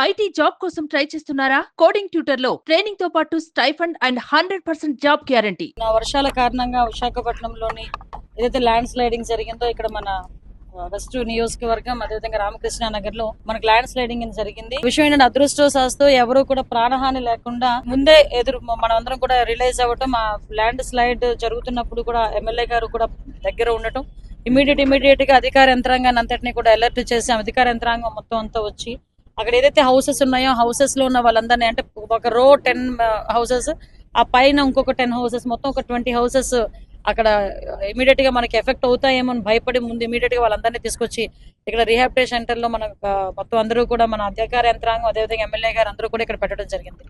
IT job కోసం try చేస్తున్నారా? Coding ట్యూటర్లో ట్రైనింగ్తో పాటు stipend and hundred percent job guarantee. నా వర్షాల కారణంగా విశాఖపట్నంలోని ఏదైతే ల్యాండ్ స్లైడింగ్ జరిగిందో ఇక్కడ మన వెస్ట్ నియోజకవర్గం అదేవిధంగా రామకృష్ణ నగర్లో మనకు ల్యాండ్ స్లైడింగ్ అని జరిగింది. విషయం ఏంటంటే అదృష్టవశాస్తు ఎవరు కూడా ప్రాణహాని లేకుండా ముందే ఎదురు మనమందరం కూడా రిలైజ్ అవ్వటం ఆ ల్యాండ్ స్లైడ్ జరుగుతున్నప్పుడు కూడా ఎమ్మెల్యే గారు కూడా దగ్గర ఉండటం ఇమీడియట్ ఇమీడియట్గా అధికార యంత్రాంగాన్ని అంతటిని కూడా అలర్ట్ చేసి అధికార యంత్రాంగం మొత్తం అంతా వచ్చి అక్కడ ఏదైతే హౌసెస్ ఉన్నాయో హౌసెస్లో ఉన్న వాళ్ళందరినీ అంటే ఒక రో టెన్ హౌసెస్ ఆ పైన ఇంకొక టెన్ హౌసెస్ మొత్తం ఒక ట్వంటీ హౌసెస్ అక్కడ uh, ఇమీడియట్గా మనకి ఎఫెక్ట్ అవుతాయేమో అని భయపడి ముందు ఇమీడియట్గా వాళ్ళందరినీ తీసుకొచ్చి ఇక్కడ రీహాబిటేషన్ సెంటర్లో మన uh, మొత్తం అందరూ కూడా మన అధికార యంత్రాంగం అదేవిధంగా ఎమ్మెల్యే గారు అందరూ కూడా ఇక్కడ పెట్టడం జరిగింది.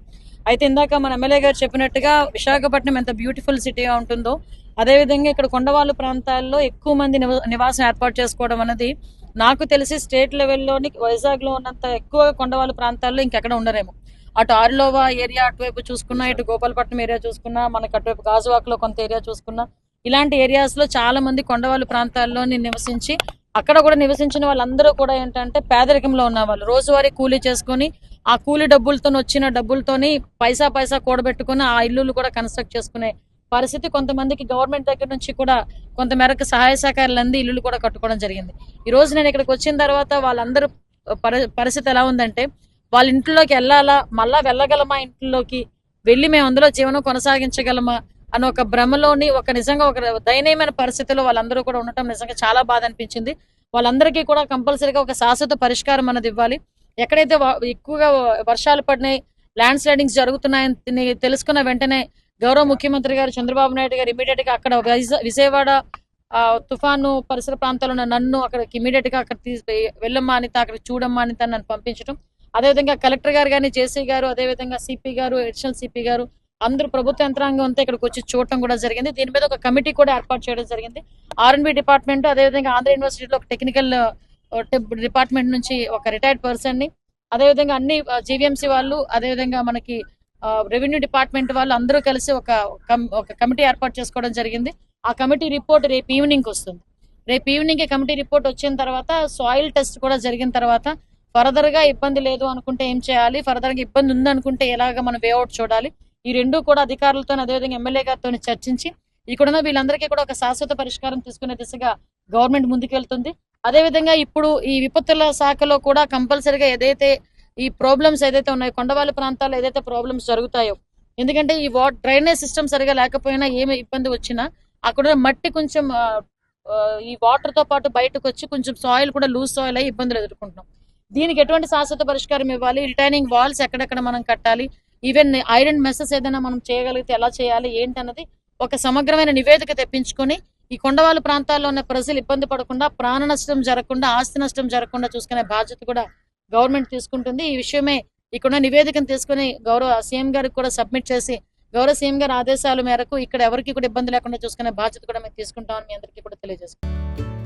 అయితే ఇందాక మన ఎమ్మెల్యే గారు చెప్పినట్టుగా విశాఖపట్నం ఎంత బ్యూటిఫుల్ సిటీగా ఉంటుందో అదేవిధంగా ఇక్కడ కొండవాళ్ళు ప్రాంతాల్లో ఎక్కువ మంది నివాసం ఏర్పాటు చేసుకోవడం అనేది నాకు తెలిసి స్టేట్ లెవెల్లోని వైజాగ్లో ఉన్నంత ఎక్కువ కొండవాళ్ళ ప్రాంతాల్లో ఇంకెక్కడ ఉండరేమో. అటు ఆర్లోవా ఏరియా అటువైపు చూసుకున్నా ఇటు గోపాలపట్నం ఏరియా చూసుకున్నా మనకి అటువైపు గాజువాక్లో కొంత ఏరియా చూసుకున్నా ఇలాంటి ఏరియాస్లో చాలా మంది కొండవాళ్ళ ప్రాంతాల్లోని నివసించి అక్కడ కూడా నివసించిన వాళ్ళందరూ కూడా ఏంటంటే పేదరికంలో ఉన్న వాళ్ళు రోజువారీ కూలీ చేసుకొని ఆ కూలీ డబ్బులతో వచ్చిన డబ్బులతోని పైసా పైసా కూడబెట్టుకుని ఆ ఇల్లులు కూడా కన్స్ట్రక్ట్ చేసుకునే పరిస్థితి కొంతమందికి గవర్నమెంట్ దగ్గర నుంచి కూడా కొంత మేరకు సహాయ సహకారాలు అంది ఇల్లులు కూడా కట్టుకోవడం జరిగింది. ఈ రోజు నేను ఇక్కడికి వచ్చిన తర్వాత వాళ్ళందరూ పరి- పరిస్థితి ఎలా ఉందంటే వాళ్ళ ఇంట్లోకి వెళ్ళాలా మళ్ళా వెళ్ళగలమా ఇంట్లోకి? వెళ్ళి మేము అందులో జీవనం కొనసాగించగలమా? అని ఒక భ్రమలోని ఒక నిజంగా ఒక దయనీయమైన పరిస్థితిలో వాళ్ళందరూ కూడా ఉండటం నిజంగా చాలా బాధ అనిపించింది. వాళ్ళందరికీ కూడా కంపల్సరీగా ఒక శాశ్వత పరిష్కారం అన్నది ఇవ్వాలి. ఎక్కడైతే ఎక్కువగా వర్షాలు పడినాయి ల్యాండ్ స్లైడింగ్స్ జరుగుతున్నాయని తెలుసుకున్న వెంటనే గౌరవ ముఖ్యమంత్రి గారు చంద్రబాబు నాయుడు గారు ఇమీడియట్గా అక్కడ విజయవాడ ఆ, తుఫాను పరిసర ప్రాంతాల్లో ఉన్న నన్ను అక్కడికి ఇమీడియట్గా అక్కడ తీసి వెళ్ళమ్మా అని అక్కడ చూడమ్మా అని నన్ను పంపించడం. అదేవిధంగా కలెక్టర్ గారు కానీ జేసీ గారు అదేవిధంగా సిపి గారు అడిషనల్ సిపి గారు అందరూ ప్రభుత్వ యంత్రాంగం అంతా ఇక్కడికి వచ్చి చూడటం కూడా జరిగింది. దీని మీద ఒక కమిటీ కూడా ఏర్పాటు చేయడం జరిగింది. ఆర్ఎన్బి డిపార్ట్మెంట్ అదేవిధంగా ఆంధ్ర యూనివర్సిటీలో ఒక టెక్నికల్ డిపార్ట్మెంట్ నుంచి ఒక రిటైర్డ్ పర్సన్ని అదేవిధంగా అన్ని జీవీఎంసీ వాళ్ళు అదేవిధంగా మనకి రెవెన్యూ డిపార్ట్మెంట్ వాళ్ళు అందరూ కలిసి ఒక ఒక కమిటీ ఏర్పాటు చేసుకోవడం జరిగింది. ఆ కమిటీ రిపోర్ట్ రేపు ఈవినింగ్ వస్తుంది. రేపు ఈవినింగ్ కమిటీ రిపోర్ట్ వచ్చిన తర్వాత సాయిల్ టెస్ట్ కూడా జరిగిన తర్వాత ఫర్దర్గా ఇబ్బంది లేదు అనుకుంటే ఏం చేయాలి? ఫర్దర్గా ఇబ్బంది ఉందనుకుంటే ఎలాగ మనం వేఅవుట్ చూడాలి? ఈ రెండు కూడా అధికారులతో అదేవిధంగా ఎమ్మెల్యే గారితో చర్చించి ఇక్కడున్న వీళ్ళందరికీ కూడా ఒక శాశ్వత పరిష్కారం తీసుకునే దిశగా గవర్నమెంట్ ముందుకెళ్తుంది. అదేవిధంగా ఇప్పుడు ఈ విపత్తుల శాఖలో కూడా కంపల్సరిగా ఏదైతే ఈ ప్రాబ్లమ్స్ ఏదైతే ఉన్నాయో కొండవాళ్ళ ప్రాంతాల్లో ఏదైతే ప్రాబ్లమ్స్ జరుగుతాయో ఎందుకంటే ఈ వాట్ డ్రైనేజ్ సిస్టమ్ సరిగా లేకపోయినా ఏమి ఇబ్బంది వచ్చినా అక్కడ మట్టి కొంచెం ఈ వాటర్తో పాటు బయటకు వచ్చి కొంచెం సాయిల్ కూడా లూజ్ సాయిల్ అయ్యి ఇబ్బందులు ఎదుర్కొంటున్నాం. దీనికి ఎటువంటి శాశ్వత పరిష్కారం ఇవ్వాలి? రిటైనింగ్ వాల్స్ ఎక్కడెక్కడ మనం కట్టాలి? ఈవెన్ ఐరన్ మెసెస్ ఏదైనా మనం చేయగలిగితే ఎలా చేయాలి? ఏంటన్నది ఒక సమగ్రమైన నివేదిక తెప్పించుకొని ఈ కొండవాళ్ళ ప్రాంతాల్లో ఉన్న ప్రజలు ఇబ్బంది పడకుండా ప్రాణ నష్టం జరగకుండా ఆస్తి నష్టం జరగకుండా చూసుకునే బాధ్యత కూడా గవర్నమెంట్ తీసుకుంటుంది. ఈ విషయమే ఇక్కడ నివేదికను తీసుకుని గౌరవ సీఎం గారికి కూడా సబ్మిట్ చేసి గౌరవ సీఎం గారి ఆదేశాల మేరకు ఇక్కడ ఎవరికి కూడా ఇబ్బంది లేకుండా చూసుకునే బాధ్యత కూడా మేము తీసుకుంటామని మీ అందరికీ కూడా తెలియజేసుకుంటాం